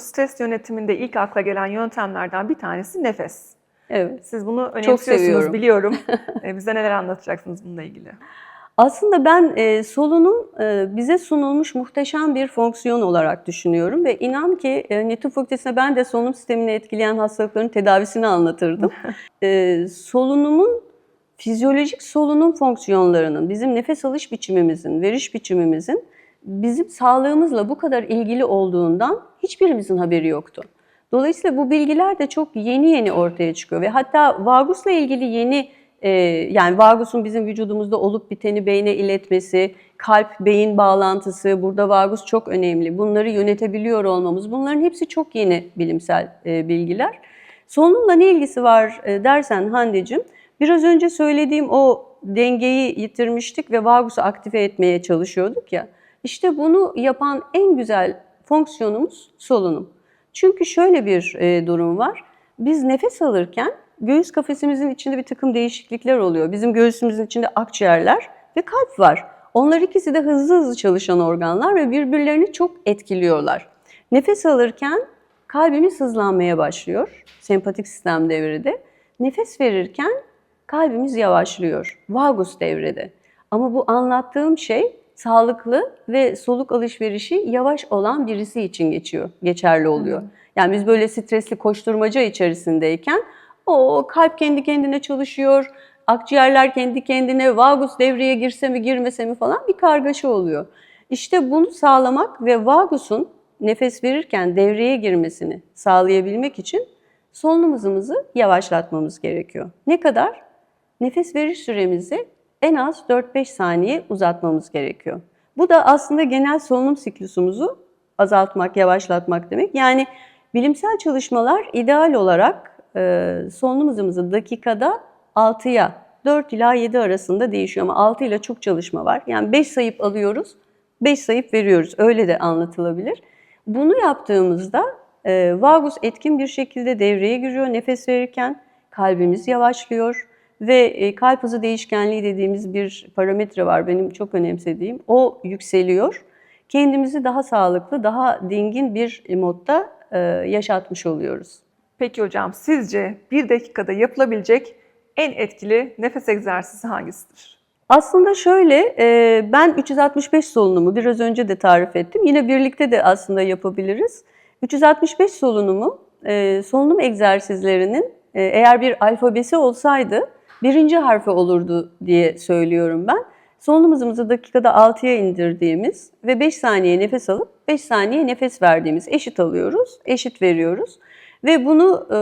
stres yönetiminde ilk akla gelen yöntemlerden bir tanesi nefes. Evet. Siz bunu önemsiyorsunuz biliyorum. E, Bize neler anlatacaksınız bununla ilgili? Aslında ben e, solunum e, bize sunulmuş muhteşem bir fonksiyon olarak düşünüyorum ve inan ki e, NETÜ Fakültesi'nde ben de solunum sistemini etkileyen hastalıkların tedavisini anlatırdım. e, solunumun fizyolojik solunum fonksiyonlarının, bizim nefes alış biçimimizin, veriş biçimimizin bizim sağlığımızla bu kadar ilgili olduğundan hiçbirimizin haberi yoktu. Dolayısıyla bu bilgiler de çok yeni yeni ortaya çıkıyor ve hatta vagusla ilgili yeni e, yani vagusun bizim vücudumuzda olup biteni beyne iletmesi, kalp-beyin bağlantısı, burada vagus çok önemli. Bunları yönetebiliyor olmamız, bunların hepsi çok yeni bilimsel e, bilgiler. Solunumla ne ilgisi var e, dersen Hande'cim, biraz önce söylediğim o dengeyi yitirmiştik ve vagusu aktive etmeye çalışıyorduk ya. İşte bunu yapan en güzel fonksiyonumuz solunum. Çünkü şöyle bir e, durum var. Biz nefes alırken göğüs kafesimizin içinde bir takım değişiklikler oluyor. Bizim göğsümüzün içinde akciğerler ve kalp var. Onlar ikisi de hızlı hızlı çalışan organlar ve birbirlerini çok etkiliyorlar. Nefes alırken kalbimiz hızlanmaya başlıyor. Sempatik sistem devrede. Nefes verirken kalbimiz yavaşlıyor. Vagus devrede. Ama bu anlattığım şey sağlıklı ve soluk alışverişi yavaş olan birisi için geçiyor, geçerli oluyor. Yani biz böyle stresli koşturmaca içerisindeyken o kalp kendi kendine çalışıyor, akciğerler kendi kendine, vagus devreye girse mi girmese mi falan bir kargaşa oluyor. İşte bunu sağlamak ve vagusun nefes verirken devreye girmesini sağlayabilmek için solunum hızımızı yavaşlatmamız gerekiyor. Ne kadar? Nefes veriş süremizi en az 4-5 saniye uzatmamız gerekiyor. Bu da aslında genel solunum siklusumuzu azaltmak, yavaşlatmak demek. Yani bilimsel çalışmalar ideal olarak e, solunum hızımızı dakikada 6'ya 4 ila 7 arasında değişiyor ama 6 ile çok çalışma var. Yani 5 sayıp alıyoruz, 5 sayıp veriyoruz. Öyle de anlatılabilir. Bunu yaptığımızda e, vagus etkin bir şekilde devreye giriyor nefes verirken. Kalbimiz yavaşlıyor ve e, kalp hızı değişkenliği dediğimiz bir parametre var benim çok önemsediğim. O yükseliyor. Kendimizi daha sağlıklı, daha dingin bir modda e, yaşatmış oluyoruz. Peki hocam sizce bir dakikada yapılabilecek en etkili nefes egzersizi hangisidir? Aslında şöyle, e, ben 365 solunumu biraz önce de tarif ettim. Yine birlikte de aslında yapabiliriz. 365 solunumu, solunum egzersizlerinin eğer bir alfabesi olsaydı birinci harfi olurdu diye söylüyorum ben. Hızımızı dakikada 6'ya indirdiğimiz ve 5 saniye nefes alıp 5 saniye nefes verdiğimiz eşit alıyoruz, eşit veriyoruz. Ve bunu e,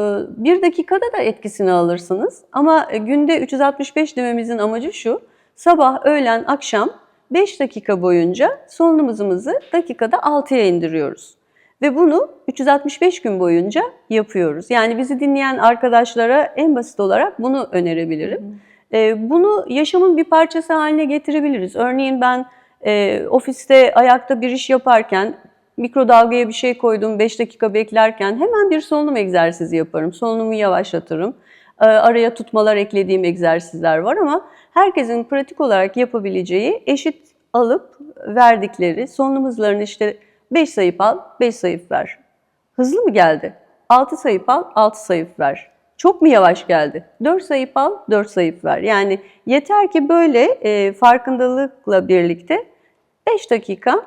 bir dakikada da etkisini alırsınız. Ama e, günde 365 dememizin amacı şu. Sabah, öğlen, akşam 5 dakika boyunca solunum hızımızı dakikada 6'ya indiriyoruz. Ve bunu 365 gün boyunca yapıyoruz. Yani bizi dinleyen arkadaşlara en basit olarak bunu önerebilirim. E, Bunu yaşamın bir parçası haline getirebiliriz. Örneğin ben e, ofiste ayakta bir iş yaparken mikrodalgaya bir şey koydum 5 dakika beklerken hemen bir solunum egzersizi yaparım. Solunumu yavaşlatırım. E, Araya tutmalar eklediğim egzersizler var ama herkesin pratik olarak yapabileceği eşit alıp verdikleri solunum hızlarını işte 5 sayıp al, 5 sayıp ver. Hızlı mı geldi? 6 sayıp al, 6 sayıp ver. Çok mu yavaş geldi? 4 sayıp al, 4 sayıp ver. Yani yeter ki böyle e, farkındalıkla birlikte 5 dakika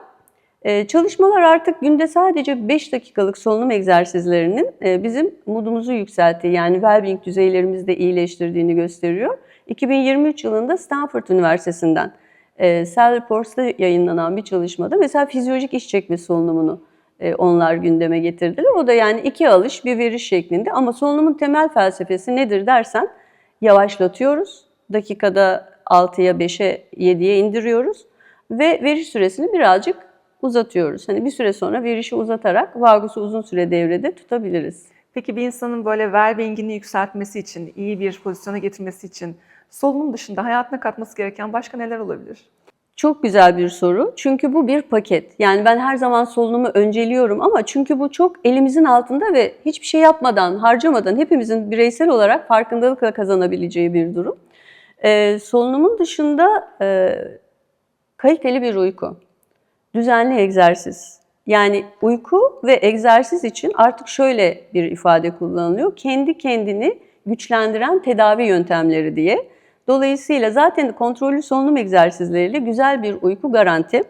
e, çalışmalar artık günde sadece 5 dakikalık solunum egzersizlerinin e, bizim modumuzu yükselttiği yani well-being düzeylerimizi de iyileştirdiğini gösteriyor. 2023 yılında Stanford Üniversitesi'nden e, Cell Reports'ta yayınlanan bir çalışmada mesela fizyolojik iş çekme solunumunu e, onlar gündeme getirdiler. O da yani iki alış bir veriş şeklinde ama solunumun temel felsefesi nedir dersen yavaşlatıyoruz. Dakikada 6'ya 5'e 7'ye indiriyoruz ve veriş süresini birazcık uzatıyoruz. Hani bir süre sonra verişi uzatarak vagusu uzun süre devrede tutabiliriz. Peki bir insanın böyle well-being'ini yükseltmesi için, iyi bir pozisyona getirmesi için solunum dışında hayatına katması gereken başka neler olabilir? Çok güzel bir soru. Çünkü bu bir paket. Yani ben her zaman solunumu önceliyorum ama çünkü bu çok elimizin altında ve hiçbir şey yapmadan, harcamadan hepimizin bireysel olarak farkındalıkla kazanabileceği bir durum. Ee, solunumun dışında e, kaliteli bir uyku, düzenli egzersiz, Yani uyku ve egzersiz için artık şöyle bir ifade kullanılıyor. Kendi kendini güçlendiren tedavi yöntemleri diye. Dolayısıyla zaten kontrollü solunum egzersizleriyle güzel bir uyku garanti.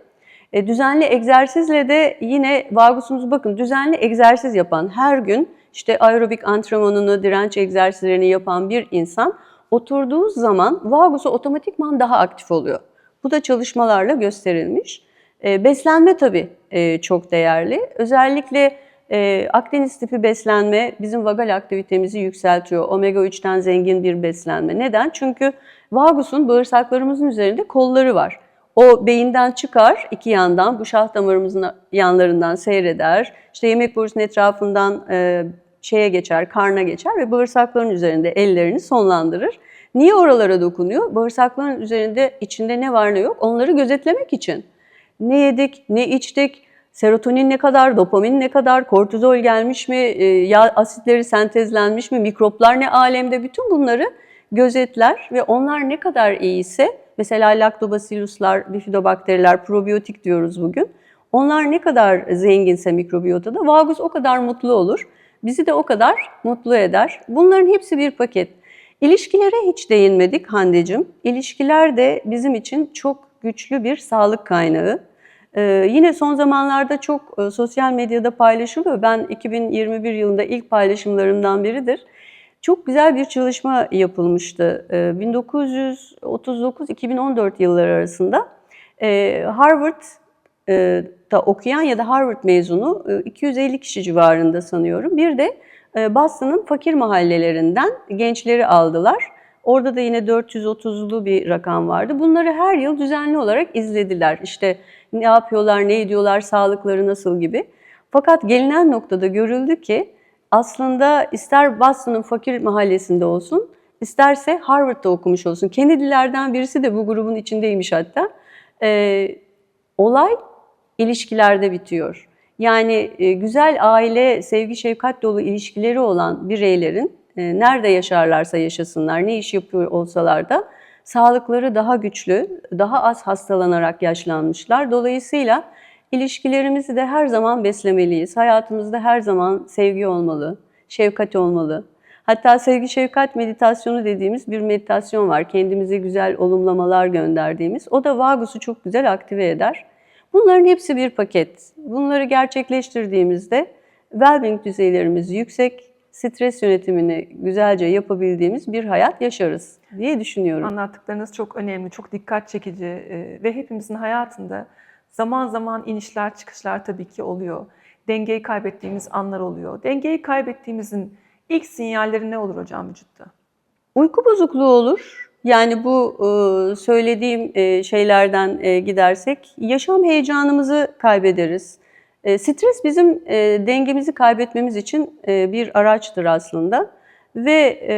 E, düzenli egzersizle de yine vagusumuzu bakın düzenli egzersiz yapan her gün işte aerobik antrenmanını, direnç egzersizlerini yapan bir insan oturduğu zaman vagusu otomatikman daha aktif oluyor. Bu da çalışmalarla gösterilmiş. E, beslenme tabii e, çok değerli. Özellikle e, Akdeniz tipi beslenme bizim vagal aktivitemizi yükseltiyor. Omega 3'ten zengin bir beslenme. Neden? Çünkü vagusun bağırsaklarımızın üzerinde kolları var. O beyinden çıkar iki yandan, bu şah damarımızın yanlarından seyreder. İşte yemek borusunun etrafından e, şeye geçer, karna geçer ve bağırsakların üzerinde ellerini sonlandırır. Niye oralara dokunuyor? Bağırsakların üzerinde içinde ne var ne yok onları gözetlemek için. Ne yedik, ne içtik, serotonin ne kadar, dopamin ne kadar, kortizol gelmiş mi, e, yağ asitleri sentezlenmiş mi, mikroplar ne alemde bütün bunları gözetler ve onlar ne kadar iyiyse mesela laktobasiluslar, bifidobakteriler, probiyotik diyoruz bugün. Onlar ne kadar zenginse mikrobiyotada vagus o kadar mutlu olur. Bizi de o kadar mutlu eder. Bunların hepsi bir paket. İlişkilere hiç değinmedik Hande'cim. İlişkiler de bizim için çok güçlü bir sağlık kaynağı. Ee, yine son zamanlarda çok e, sosyal medyada paylaşılıyor. Ben 2021 yılında ilk paylaşımlarımdan biridir. Çok güzel bir çalışma yapılmıştı. Ee, 1939-2014 yılları arasında e, Harvard'da okuyan ya da Harvard mezunu e, 250 kişi civarında sanıyorum. Bir de e, Boston'ın fakir mahallelerinden gençleri aldılar. Orada da yine 430'lu bir rakam vardı. Bunları her yıl düzenli olarak izlediler. İşte ne yapıyorlar, ne ediyorlar, sağlıkları nasıl gibi. Fakat gelinen noktada görüldü ki aslında ister Boston'ın fakir mahallesinde olsun, isterse Harvard'da okumuş olsun. Kennedy'lerden birisi de bu grubun içindeymiş hatta. Ee, olay ilişkilerde bitiyor. Yani e, güzel aile, sevgi, şefkat dolu ilişkileri olan bireylerin e, nerede yaşarlarsa yaşasınlar, ne iş yapıyor olsalar da sağlıkları daha güçlü, daha az hastalanarak yaşlanmışlar. Dolayısıyla ilişkilerimizi de her zaman beslemeliyiz. Hayatımızda her zaman sevgi olmalı, şefkat olmalı. Hatta sevgi şefkat meditasyonu dediğimiz bir meditasyon var. Kendimize güzel olumlamalar gönderdiğimiz. O da vagusu çok güzel aktive eder. Bunların hepsi bir paket. Bunları gerçekleştirdiğimizde well-being düzeylerimiz yüksek, stres yönetimini güzelce yapabildiğimiz bir hayat yaşarız diye düşünüyorum. Anlattıklarınız çok önemli, çok dikkat çekici e, ve hepimizin hayatında zaman zaman inişler çıkışlar tabii ki oluyor. Dengeyi kaybettiğimiz anlar oluyor. Dengeyi kaybettiğimizin ilk sinyalleri ne olur hocam vücutta? Uyku bozukluğu olur. Yani bu e, söylediğim e, şeylerden gidersek yaşam heyecanımızı kaybederiz. E, Stres bizim e, dengemizi kaybetmemiz için e, bir araçtır aslında ve e,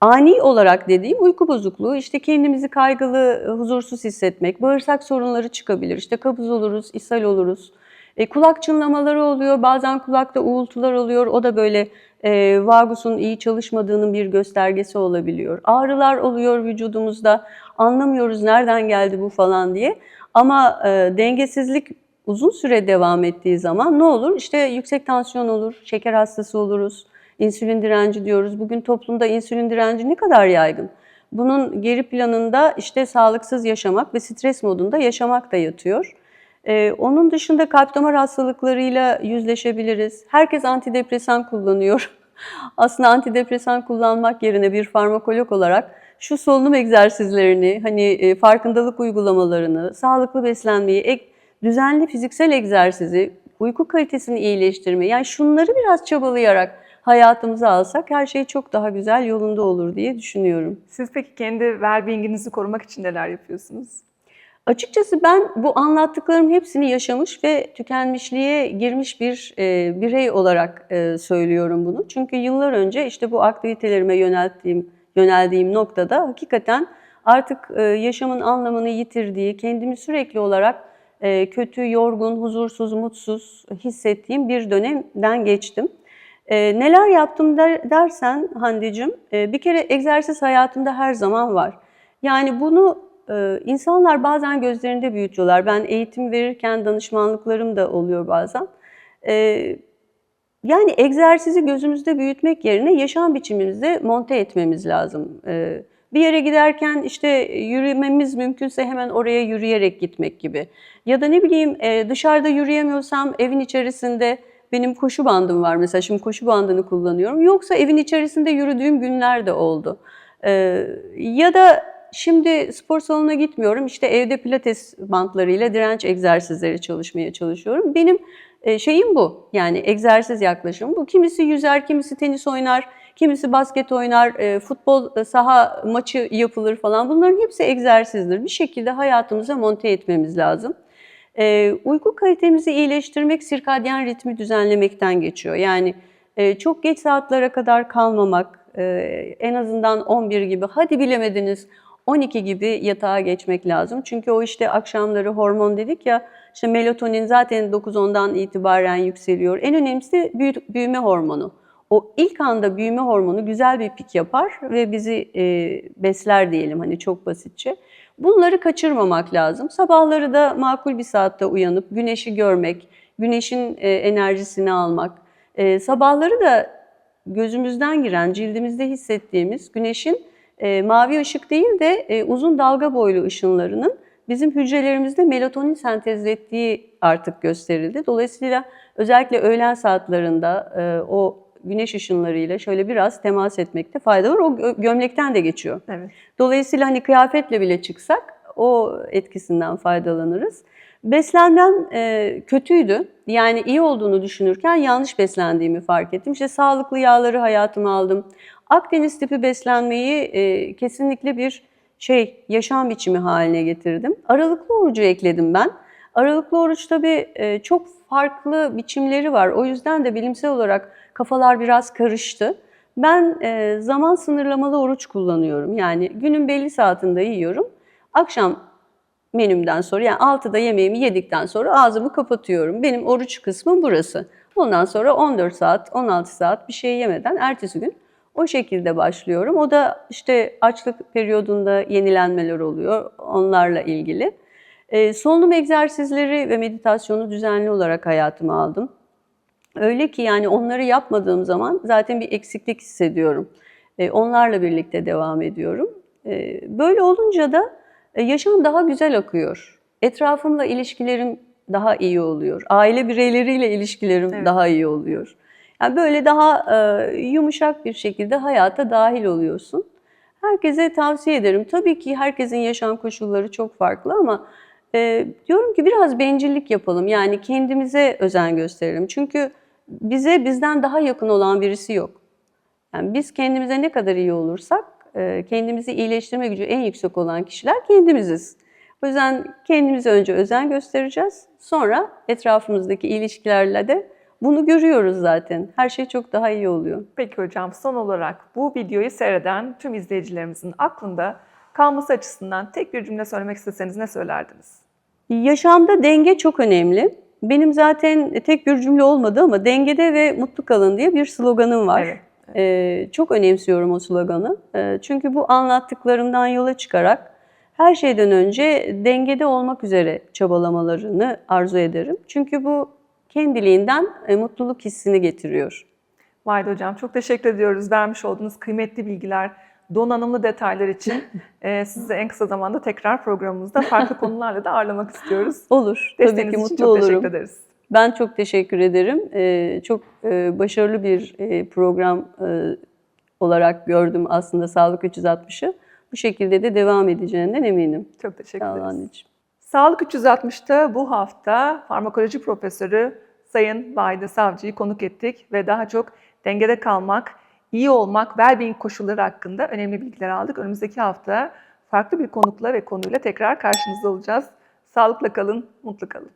ani olarak dediğim uyku bozukluğu işte kendimizi kaygılı, huzursuz hissetmek, bağırsak sorunları çıkabilir. İşte kabız oluruz, ishal oluruz. E, kulak çınlamaları oluyor, bazen kulakta uğultular oluyor. O da böyle e, vagusun iyi çalışmadığının bir göstergesi olabiliyor. Ağrılar oluyor vücudumuzda. Anlamıyoruz nereden geldi bu falan diye. Ama e, dengesizlik uzun süre devam ettiği zaman ne olur? İşte yüksek tansiyon olur, şeker hastası oluruz, insülin direnci diyoruz. Bugün toplumda insülin direnci ne kadar yaygın? Bunun geri planında işte sağlıksız yaşamak ve stres modunda yaşamak da yatıyor. Ee, onun dışında kalp damar hastalıklarıyla yüzleşebiliriz. Herkes antidepresan kullanıyor. Aslında antidepresan kullanmak yerine bir farmakolog olarak şu solunum egzersizlerini, hani e, farkındalık uygulamalarını, sağlıklı beslenmeyi, ek, düzenli fiziksel egzersizi, uyku kalitesini iyileştirme, yani şunları biraz çabalayarak hayatımıza alsak her şey çok daha güzel yolunda olur diye düşünüyorum. Siz peki kendi well-being'inizi korumak için neler yapıyorsunuz? Açıkçası ben bu anlattıklarım hepsini yaşamış ve tükenmişliğe girmiş bir e, birey olarak e, söylüyorum bunu. Çünkü yıllar önce işte bu aktivitelerime yönelttiğim, yöneldiğim noktada hakikaten artık e, yaşamın anlamını yitirdiği, kendimi sürekli olarak e, kötü, yorgun, huzursuz, mutsuz hissettiğim bir dönemden geçtim. E, neler yaptım der, dersen Hande'cim, e, bir kere egzersiz hayatımda her zaman var. Yani bunu Ee, insanlar bazen gözlerinde büyütüyorlar. Ben eğitim verirken danışmanlıklarım da oluyor bazen. Ee, yani egzersizi gözümüzde büyütmek yerine yaşam biçimimizde monte etmemiz lazım. Ee, bir yere giderken işte yürümemiz mümkünse hemen oraya yürüyerek gitmek gibi. Ya da ne bileyim e, dışarıda yürüyemiyorsam evin içerisinde benim koşu bandım var mesela şimdi koşu bandını kullanıyorum. Yoksa evin içerisinde yürüdüğüm günler de oldu. Ee, ya da şimdi spor salonuna gitmiyorum işte evde pilates bantlarıyla direnç egzersizleri çalışmaya çalışıyorum. Benim e, şeyim bu yani egzersiz yaklaşımım bu. Kimisi yüzer, kimisi tenis oynar, kimisi basket oynar, e, futbol saha maçı yapılır falan. Bunların hepsi egzersizdir. Bir şekilde hayatımıza monte etmemiz lazım. E, uyku kalitemizi iyileştirmek sirkadyen ritmi düzenlemekten geçiyor. Yani e, çok geç saatlere kadar kalmamak, e, en azından 11 gibi, hadi bilemediniz 12 gibi yatağa geçmek lazım. Çünkü o işte akşamları hormon dedik ya, işte melatonin zaten 9-10'dan itibaren yükseliyor. En önemlisi büyü- büyüme hormonu. O ilk anda büyüme hormonu güzel bir pik yapar ve bizi e, besler diyelim hani çok basitçe. Bunları kaçırmamak lazım. Sabahları da makul bir saatte uyanıp güneşi görmek, güneşin e, enerjisini almak. E, sabahları da gözümüzden giren, cildimizde hissettiğimiz güneşin e, mavi ışık değil de e, uzun dalga boylu ışınlarının bizim hücrelerimizde melatonin sentezlettiği artık gösterildi. Dolayısıyla özellikle öğlen saatlerinde e, o güneş ışınlarıyla şöyle biraz temas etmekte fayda var. O gö- gömlekten de geçiyor. Evet. Dolayısıyla hani kıyafetle bile çıksak o etkisinden faydalanırız. Beslenmem e, kötüydü. Yani iyi olduğunu düşünürken yanlış beslendiğimi fark ettim. İşte sağlıklı yağları hayatıma aldım. Akdeniz tipi beslenmeyi e, kesinlikle bir şey yaşam biçimi haline getirdim. Aralıklı orucu ekledim ben. Aralıklı oruç tabii e, çok farklı biçimleri var. O yüzden de bilimsel olarak kafalar biraz karıştı. Ben e, zaman sınırlamalı oruç kullanıyorum. Yani günün belli saatinde yiyorum. Akşam menümden sonra yani 6'da yemeğimi yedikten sonra ağzımı kapatıyorum. Benim oruç kısmım burası. Ondan sonra 14 saat, 16 saat bir şey yemeden ertesi gün o şekilde başlıyorum. O da işte açlık periyodunda yenilenmeler oluyor onlarla ilgili. Ee, solunum egzersizleri ve meditasyonu düzenli olarak hayatıma aldım. Öyle ki yani onları yapmadığım zaman zaten bir eksiklik hissediyorum. Ee, onlarla birlikte devam ediyorum. Ee, böyle olunca da e, yaşam daha güzel akıyor. Etrafımla ilişkilerim daha iyi oluyor. Aile bireyleriyle ilişkilerim Evet. daha iyi oluyor. Yani böyle daha e, yumuşak bir şekilde hayata dahil oluyorsun. Herkese tavsiye ederim. Tabii ki herkesin yaşam koşulları çok farklı ama e, diyorum ki biraz bencillik yapalım. Yani kendimize özen gösterelim. Çünkü bize bizden daha yakın olan birisi yok. Yani biz kendimize ne kadar iyi olursak e, kendimizi iyileştirme gücü en yüksek olan kişiler kendimiziz. O yüzden kendimize önce özen göstereceğiz. Sonra etrafımızdaki ilişkilerle de bunu görüyoruz zaten. Her şey çok daha iyi oluyor. Peki hocam son olarak bu videoyu seyreden tüm izleyicilerimizin aklında kalması açısından tek bir cümle söylemek isteseniz ne söylerdiniz? Yaşamda denge çok önemli. Benim zaten tek bir cümle olmadı ama dengede ve mutlu kalın diye bir sloganım var. Evet, Ee, çok önemsiyorum o sloganı. Ee, çünkü bu anlattıklarımdan yola çıkarak her şeyden önce dengede olmak üzere çabalamalarını arzu ederim. Çünkü bu kendiliğinden e, mutluluk hissini getiriyor. Vahide Hocam çok teşekkür ediyoruz vermiş olduğunuz kıymetli bilgiler, donanımlı detaylar için. Ee, sizi en kısa zamanda tekrar programımızda farklı konularla da ağırlamak istiyoruz. Olur. Tabii Desteğiniz ki için mutlu çok olurum. teşekkür ederiz. Ben çok teşekkür ederim. Ee, çok e, başarılı bir e, program e, olarak gördüm aslında Sağlık 360'ı. Bu şekilde de devam edeceğinden eminim. Çok teşekkür ederiz. anneciğim. Sağlık 360'ta bu hafta farmakoloji profesörü Sayın Vahide Savcı'yı konuk ettik ve daha çok dengede kalmak, iyi olmak, well-being koşulları hakkında önemli bilgiler aldık. Önümüzdeki hafta farklı bir konukla ve konuyla tekrar karşınızda olacağız. Sağlıkla kalın, mutlu kalın.